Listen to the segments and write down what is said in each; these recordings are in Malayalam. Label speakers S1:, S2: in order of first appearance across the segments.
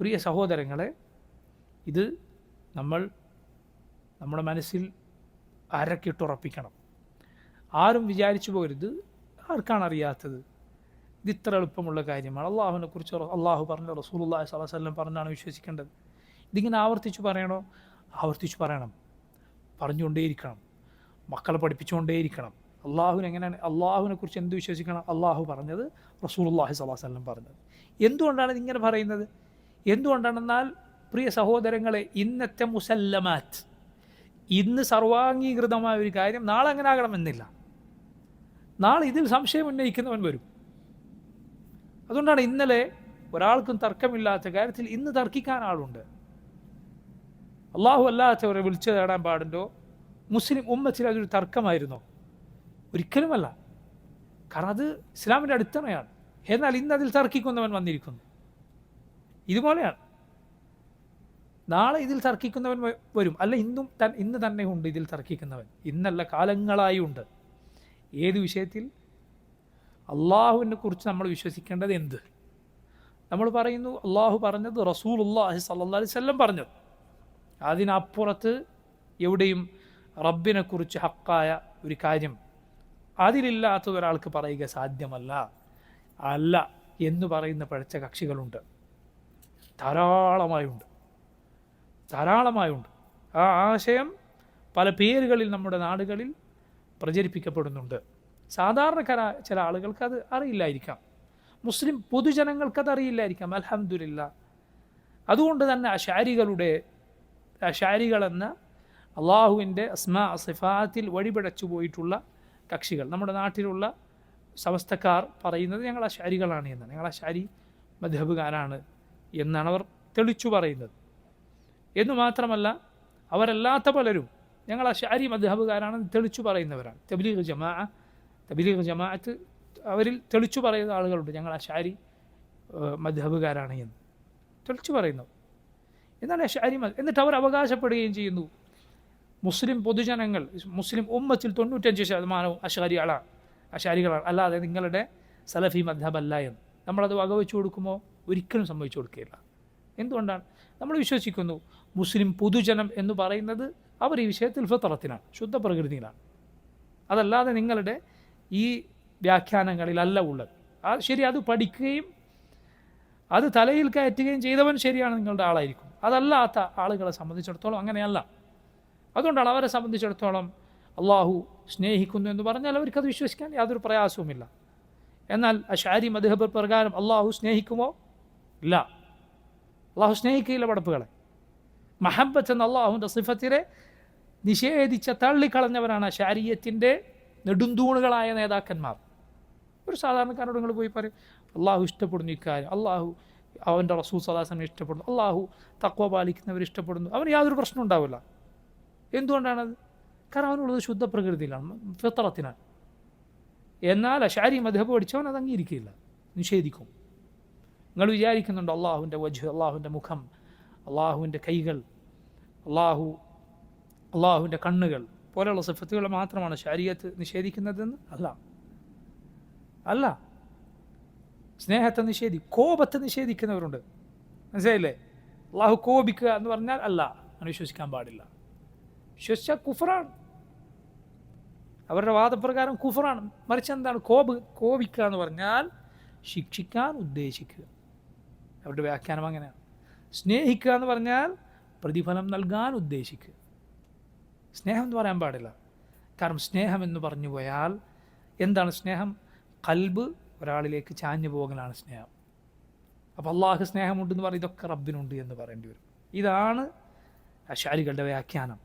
S1: പ്രിയ സഹോദരങ്ങളെ ഇത് നമ്മൾ നമ്മുടെ മനസ്സിൽ അരക്കിട്ടുറപ്പിക്കണം. ആരും വിചാരിച്ചു പോകരുത് ആർക്കാണ് അറിയാത്തത്? ഇത് ഇത്ര എളുപ്പമുള്ള കാര്യമാണ്. അള്ളാഹുവിനെ കുറിച്ച് അള്ളാഹു പറഞ്ഞ അലൈഹി വസല്ലം പറഞ്ഞാണ് വിശ്വസിക്കേണ്ടത്. ഇതിങ്ങനെ ആവർത്തിച്ച് പറയണോ? ആവർത്തിച്ച് പറയണം. പറഞ്ഞുകൊണ്ടേയിരിക്കണം. മക്കളെ പഠിപ്പിച്ചുകൊണ്ടേയിരിക്കണം. അള്ളാഹുവിന് എങ്ങനെയാണ്? അള്ളാഹുവിനെ കുറിച്ച് എന്ത് വിശ്വസിക്കണം? അള്ളാഹു പറഞ്ഞത് അലൈഹി വസല്ലം പറഞ്ഞത്. എന്തുകൊണ്ടാണ് ഇതിങ്ങനെ പറയുന്നത്? എന്തുകൊണ്ടാണെന്നാൽ പ്രിയ സഹോദരങ്ങളെ ഇന്നത്തെ മുസല്ലമാറ്റ് ഇന്ന് സർവാംഗീകൃതമായ ഒരു കാര്യം നാളെ അങ്ങനെ ആകണമെന്നില്ല. നാളെ ഇതിൽ സംശയം ഉന്നയിക്കുന്നവൻ വരും. അതുകൊണ്ടാണ് ഇന്നലെ ഒരാൾക്കും തർക്കമില്ലാത്ത കാര്യത്തിൽ ഇന്ന് തർക്കിക്കാൻ ആളുണ്ട്. അള്ളാഹു അല്ലാത്തവരെ വിളിച്ചു തേടാൻ പാടുണ്ടോ? മുസ്ലിം ഉമ്മത്തിൽ അതൊരു തർക്കമായിരുന്നോ? ഒരിക്കലുമല്ല. കാരണം അത് ഇസ്ലാമിന്റെ അടിത്തറയാണ്. എന്നാൽ ഇന്ന് അതിൽ തർക്കിക്കുന്നവൻ വന്നിരിക്കുന്നു. ഇതുപോലെയാണ്. നാളെ ഇതിൽ തർക്കിക്കുന്നവൻ വരും. അല്ല ഇന്നും ഇന്ന് തന്നെ ഉണ്ട് ഇതിൽ തർക്കിക്കുന്നവൻ. ഇന്നല്ല കാലങ്ങളായി ഉണ്ട്. ഏത് വിഷയത്തിൽ? അള്ളാഹുവിനെ കുറിച്ച് നമ്മൾ വിശ്വസിക്കേണ്ടത് എന്ത്? നമ്മൾ പറയുന്നു അള്ളാഹു പറഞ്ഞത് റസൂൽ അള്ളാഹി സല്ലാ അലൈഹി വല്ലം പറഞ്ഞത് അതിനപ്പുറത്ത് എവിടെയും റബ്ബിനെക്കുറിച്ച് ഹക്കായ ഒരു കാര്യം അതിലില്ലാത്ത ഒരാൾക്ക് പറയുക സാധ്യമല്ല. അല്ല എന്ന് പറയുന്ന പഴച്ച കക്ഷികളുണ്ട്. ധാരാളമായുണ്ട്. ധാരാളമായുണ്ട്. ആ ആശയം പല പേരുകളിൽ നമ്മുടെ നാടുകളിൽ പ്രചരിപ്പിക്കപ്പെടുന്നുണ്ട്. സാധാരണക്കാര ചില ആളുകൾക്ക് അത് അറിയില്ലായിരിക്കാം. മുസ്ലിം പൊതുജനങ്ങൾക്ക് അത് അറിയില്ലായിരിക്കാം. അലഹമില്ല അതുകൊണ്ട് തന്നെ അഷാരികളുടെ അഷാരികളെന്ന എന്ന അള്ളാഹുവിന്റെ അസ്മാ സിഫാത്തിൽ വഴിപിടച്ചു പോയിട്ടുള്ള കക്ഷികൾ. നമ്മുടെ നാട്ടിലുള്ള സമസ്തക്കാർ പറയുന്നത് ഞങ്ങൾ അശാരികളാണ് എന്നാണ് ഞങ്ങൾ അശാരി മധബുകാരാണ് എന്നാണ് അവർ തെളിച്ചു പറയുന്നത്. എന്നു മാത്രമല്ല അവരല്ലാത്ത പലരും ഞങ്ങൾ അഷാരി മദ്ഹബുകാരാണെന്ന് തെളിച്ചു പറയുന്നവരാണ്. തബ്ലീഗ് ജമാ തബ്ലീഗ് ജമാഅത്ത് അവരിൽ തെളിച്ചു പറയുന്ന ആളുകളുണ്ട്. ഞങ്ങൾ അഷാരി മദ്ഹബുകാരാണ് എന്ന് തെളിച്ചു പറയുന്നു. എന്നാണ് അഷാരി മദ് എന്നിട്ട് അവർ അവകാശപ്പെടുകയും ചെയ്യുന്നു. മുസ്ലിം പൊതുജനങ്ങൾ മുസ്ലിം ഉമ്മത്തിൽ തൊണ്ണൂറ്റഞ്ച് ശതമാനവും അഷാരികളാണ് അഷാരികളാണ് അല്ലാതെ നിങ്ങളുടെ സലഫി മദ്ഹബല്ല എന്ന്. നമ്മളത് വകവെച്ചു കൊടുക്കുമോ? ഒരിക്കലും സംഭവിച്ചു കൊടുക്കുകയില്ല. എന്തുകൊണ്ടാണ്? നമ്മൾ വിശ്വസിക്കുന്നു മുസ്ലിം പൊതുജനം എന്ന് പറയുന്നത് അവർ ഈ വിഷയത്തിൽ ഫിത്രത്തിനാണ് ശുദ്ധ പ്രകൃതിയിലാണ് അതല്ലാതെ നിങ്ങളുടെ ഈ വ്യാഖ്യാനങ്ങളിലല്ല ഉള്ളത്. ആ ശരി അത് പഠിക്കുകയും അത് തലയിൽ കയറ്റുകയും ചെയ്തവൻ ശരിയാണ് നിങ്ങളുടെ ആളായിരിക്കും. അതല്ലാത്ത ആളുകളെ സംബന്ധിച്ചിടത്തോളം അങ്ങനെയല്ല. അതുകൊണ്ടാണ് അവരെ സംബന്ധിച്ചിടത്തോളം അള്ളാഹു സ്നേഹിക്കുന്നു എന്ന് പറഞ്ഞാൽ അവർക്കത് വിശ്വസിക്കാൻ യാതൊരു പ്രയാസവുമില്ല. എന്നാൽ അഷാരി മധുഹബർ പ്രകാരം അള്ളാഹു സ്നേഹിക്കുമോ? ഇല്ല അള്ളാഹു സ്നേഹിക്കുകയില്ല പടപ്പുകളെ. മഹബത്ത് എന്ന അള്ളാഹുവിന്റെ സിഫത്തിനെ നിഷേധിച്ച തള്ളിക്കളഞ്ഞവരാണ് ശാരീയത്തിന്റെ നെടുന്തൂണുകളായ നേതാക്കന്മാർ. ഒരു സാധാരണക്കാരോട് നിങ്ങൾ പോയി പറയും അള്ളാഹു ഇഷ്ടപ്പെടുന്നു ഇക്കാര്യം അള്ളാഹു അവന്റെ റസൂൽ സദാസനെ ഇഷ്ടപ്പെടുന്നു. അള്ളാഹു തക്വ പാലിക്കുന്നവർ ഇഷ്ടപ്പെടുന്നു. അവന് യാതൊരു പ്രശ്നം ഉണ്ടാവില്ല. എന്തുകൊണ്ടാണത് കാരണം അവനുള്ളത് ശുദ്ധ പ്രകൃതിയിലാണ് ഫിത്രത്തിനാണ് എന്നാൽ അഷാരി മധബ് പഠിച്ചവൻ അത് അംഗീകരിക്കില്ല നിഷേധിക്കും. നിങ്ങൾ വിചാരിക്കുന്നുണ്ട് അള്ളാഹുവിന്റെ വജു അള്ളാഹുവിന്റെ മുഖം അള്ളാഹുവിന്റെ കൈകൾ അള്ളാഹു അള്ളാഹുവിന്റെ കണ്ണുകൾ പോലെയുള്ള സിഫത്തുകൾ മാത്രമാണ് ശരീരത്ത് നിഷേധിക്കുന്നതെന്ന്? അല്ല. അല്ല. സ്നേഹത്തെ നിഷേധി കോപത്തെ നിഷേധിക്കുന്നവരുണ്ട്. മനസ്സിലായില്ലേ? അള്ളാഹു കോപിക്കുക എന്ന് പറഞ്ഞാൽ അല്ല. അങ്ങനെ വിശ്വസിക്കാൻ പാടില്ല. വിശ്വസിച്ചാൽ കുഫറാണ്. അവരുടെ വാദപ്രകാരം കുഫറാണ്. മറിച്ച് എന്താണ്? കോപ് കോപിക്കുക എന്ന് പറഞ്ഞാൽ ശിക്ഷിക്കാൻ ഉദ്ദേശിക്കുക. അവരുടെ വ്യാഖ്യാനം അങ്ങനെയാണ്. സ്നേഹിക്കുക എന്ന് പറഞ്ഞാൽ പ്രതിഫലം നൽകാൻ ഉദ്ദേശിക്കുക. സ്നേഹം എന്ന് പറയാൻ പാടില്ല. കാരണം സ്നേഹം എന്ന് പറഞ്ഞു പോയാൽ എന്താണ് സ്നേഹം? കൽബ് ഒരാളിലേക്ക് ചാഞ്ഞു പോകലാണ് സ്നേഹം. അപ്പോൾ അള്ളാഹ് സ്നേഹമുണ്ടെന്ന് പറയും ഇതൊക്കെ റബ്ബിനുണ്ട് എന്ന് പറയേണ്ടി വരും. ഇതാണ് അശാരികളുടെ വ്യാഖ്യാനം.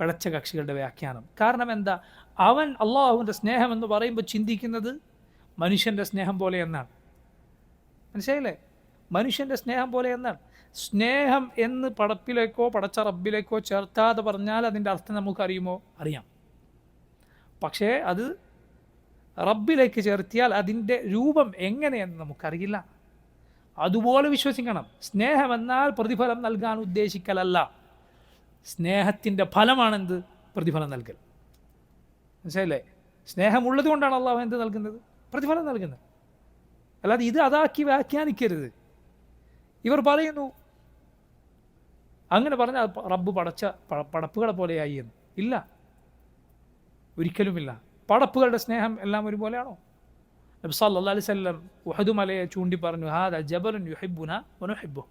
S1: പിഴച്ച കക്ഷികളുടെ വ്യാഖ്യാനം. കാരണം എന്താ? അവൻ അള്ളാഹുവിന്റെ സ്നേഹം എന്ന് പറയുമ്പോൾ ചിന്തിക്കുന്നത് മനുഷ്യന്റെ സ്നേഹം പോലെ എന്നാണ്. മനസ്സിലായില്ലേ? മനുഷ്യന്റെ സ്നേഹം പോലെ എന്നാണ്. സ്നേഹം എന്ന് പടപ്പിലേക്കോ പടച്ച റബ്ബിലേക്കോ ചേർത്താതെ പറഞ്ഞാൽ അതിന്റെ അർത്ഥം നമുക്കറിയുമോ അറിയാം. പക്ഷേ അത് റബ്ബിലേക്ക് ചേർത്തിയാൽ അതിന്റെ രൂപം എങ്ങനെയെന്ന് നമുക്കറിയില്ല. അതുപോലെ വിശ്വസിക്കണം. സ്നേഹമെന്നാൽ പ്രതിഫലം നൽകാൻ ഉദ്ദേശിക്കലല്ല. സ്നേഹത്തിന്റെ ഫലമാണെന്ത്? പ്രതിഫലം നൽകൽ. മനസ്സിലല്ലേ സ്നേഹമുള്ളത് കൊണ്ടാണ് അള്ളാഹു എന്ത് നൽകുന്നത്? പ്രതിഫലം നൽകുന്നത്. അല്ലാതെ ഇത് അതാക്കി വ്യാഖ്യാനിക്കരുത്. ഇവർ പറയുന്നു. അങ്ങനെ പറഞ്ഞാൽ റബ്ബ് പടച്ച പടപ്പുകളെ പോലെയായി എന്ന്. ഇല്ല. ഒരിക്കലുമില്ല. പടപ്പുകളുടെ സ്നേഹം എല്ലാം ഒരുപോലെയാണോ? നബി സല്ലല്ലാഹു അലൈഹി വസല്ലം ഉഹദ് ചൂണ്ടി പറഞ്ഞു ഹാദ ജബലുൻ യുഹിബുന വനുഹിബ്ബു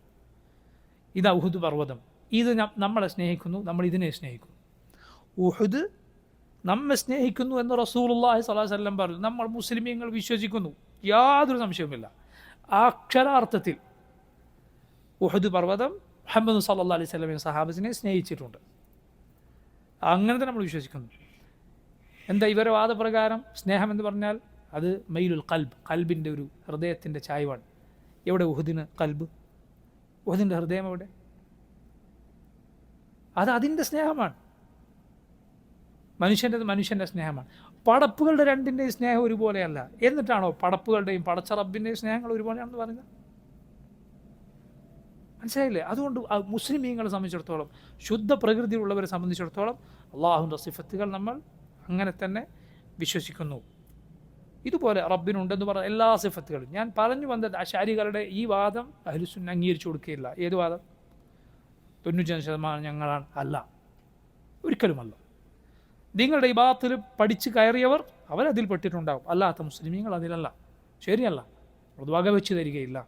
S1: ഇതാ ഉഹുദ് പർവതം. ഇത് നമ്മളെ സ്നേഹിക്കുന്നു നമ്മൾ ഇതിനെ സ്നേഹിക്കുന്നു. ഉഹുദ് നമ്മെ സ്നേഹിക്കുന്നു എന്ന് റസൂലുള്ളാഹി അള്ളാഹി അലൈഹി വസല്ലം പറഞ്ഞു. നമ്മൾ മുസ്ലിമീങ്ങൾ വിശ്വസിക്കുന്നു. യാതൊരു സംശയവുമില്ല. അക്ഷരാർത്ഥത്തിൽ ഉഹുദ് പർവതം മുഹമ്മദ് സല്ലാ അലൈഹി വസല്ലം സഹാബസിനെ സ്നേഹിച്ചിട്ടുണ്ട്. അങ്ങനത്തെ നമ്മൾ വിശ്വസിക്കുന്നു. എന്താ ഇവരെ വാദപ്രകാരം? സ്നേഹം എന്ന് പറഞ്ഞാൽ അത് മെയിലുൽ കൽബ് കൽബിന്റെ ഒരു ഹൃദയത്തിന്റെ ചായ്വാണ്. എവിടെ ഉഹുദിന് കൽബ് ഉഹുദിന്റെ ഹൃദയം എവിടെ? അത് അതിന്റെ സ്നേഹമാണ്. മനുഷ്യന്റെ മനുഷ്യന്റെ സ്നേഹമാണ്. പടപ്പുകളുടെ രണ്ടിന്റെയും സ്നേഹം ഒരുപോലെയല്ല. എന്നിട്ടാണോ പടപ്പുകളുടെയും പടച്ചറബിന്റെയും സ്നേഹങ്ങൾ ഒരുപോലെയാണെന്ന് പറയുന്നത്? മനസ്സിലായില്ലേ? അതുകൊണ്ട് മുസ്ലിമീങ്ങളെ സംബന്ധിച്ചിടത്തോളം ശുദ്ധ പ്രകൃതിയുള്ളവരെ സംബന്ധിച്ചിടത്തോളം അള്ളാഹുന്റെ സിഫത്തുകൾ നമ്മൾ അങ്ങനെ തന്നെ വിശ്വസിക്കുന്നു. ഇതുപോലെ റബ്ബിനുണ്ടെന്ന് പറഞ്ഞ എല്ലാ സിഫത്തുകളും. ഞാൻ പറഞ്ഞു വന്നത് അശാരികളുടെ ഈ വാദം അഹ്ലുസുൻ അംഗീകരിച്ചു കൊടുക്കുകയില്ല. ഏത് വാദം? തൊണ്ണൂറ്റഞ്ച് ശതമാനം ഞങ്ങളാണ് അല്ല. ഒരിക്കലുമല്ല. നിങ്ങളുടെ ഈ ഭാഗത്തിൽ പഠിച്ച് കയറിയവർ അവരതിൽ പെട്ടിട്ടുണ്ടാകും അല്ലാത്ത മുസ്ലിമീങ്ങൾ അതിലല്ല. ശരിയല്ല. അത് വകവെച്ച് തരികയില്ല.